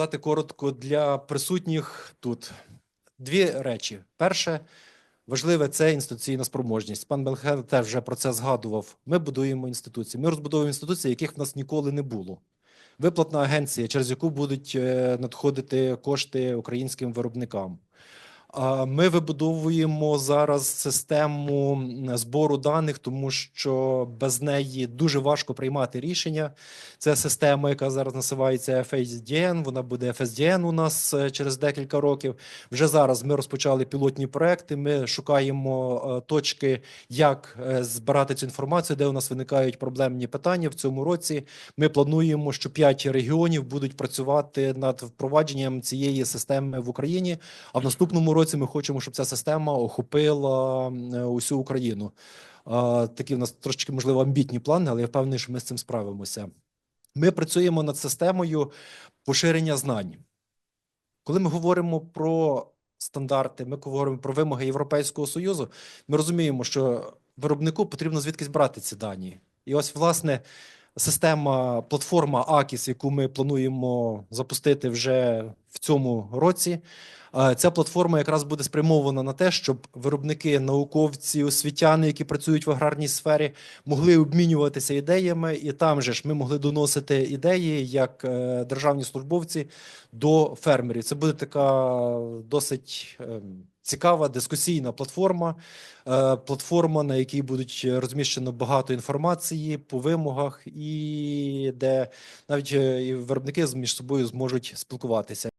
Сказати коротко для присутніх тут дві речі. Перше, важливе це інституційна спроможність. Пан Белхер теж вже про це згадував. Ми будуємо інституції. Ми розбудовуємо інституції, яких в нас ніколи не було. Виплатна агенція, через яку будуть е, надходити кошти українським виробникам. Ми вибудовуємо зараз систему збору даних, тому що без неї дуже важко приймати рішення. Це система, яка зараз називається FSDN, Вона буде FSDN у нас е, через декілька років. Вже зараз ми розпочали пілотні проекти. Ми шукаємо е, точки, як е, збирати цю інформацію, де у нас виникають проблемні питання в цьому році. Ми плануємо, що 5 регіонів будуть працювати над впровадженням цієї системи в Україні. А в наступному році ми хочемо, щоб ця система охопила усю Україну. Такі в нас трошечки можливо амбітні плани, але я впевнений, що ми з цим справимося. Ми працюємо над системою поширення знань. Коли ми говоримо про стандарти, ми говоримо про вимоги Європейського Союзу, ми розуміємо, що виробнику потрібно звідкись брати ці дані. І ось, власне, система, платформа AKIS, яку ми плануємо запустити вже цьому році. е, Ця платформа якраз буде спрямована на те, щоб виробники, науковці, освітяни, які працюють в аграрній сфері, могли обмінюватися ідеями, і там же ж ми могли доносити ідеї як е, державні службовці до фермерів. Це буде така досить ем, цікава дискусійна платформа, е, платформа, на якій будуть розміщено багато інформації по вимогах, і де навіть е, виробники між собою зможуть спілкуватися.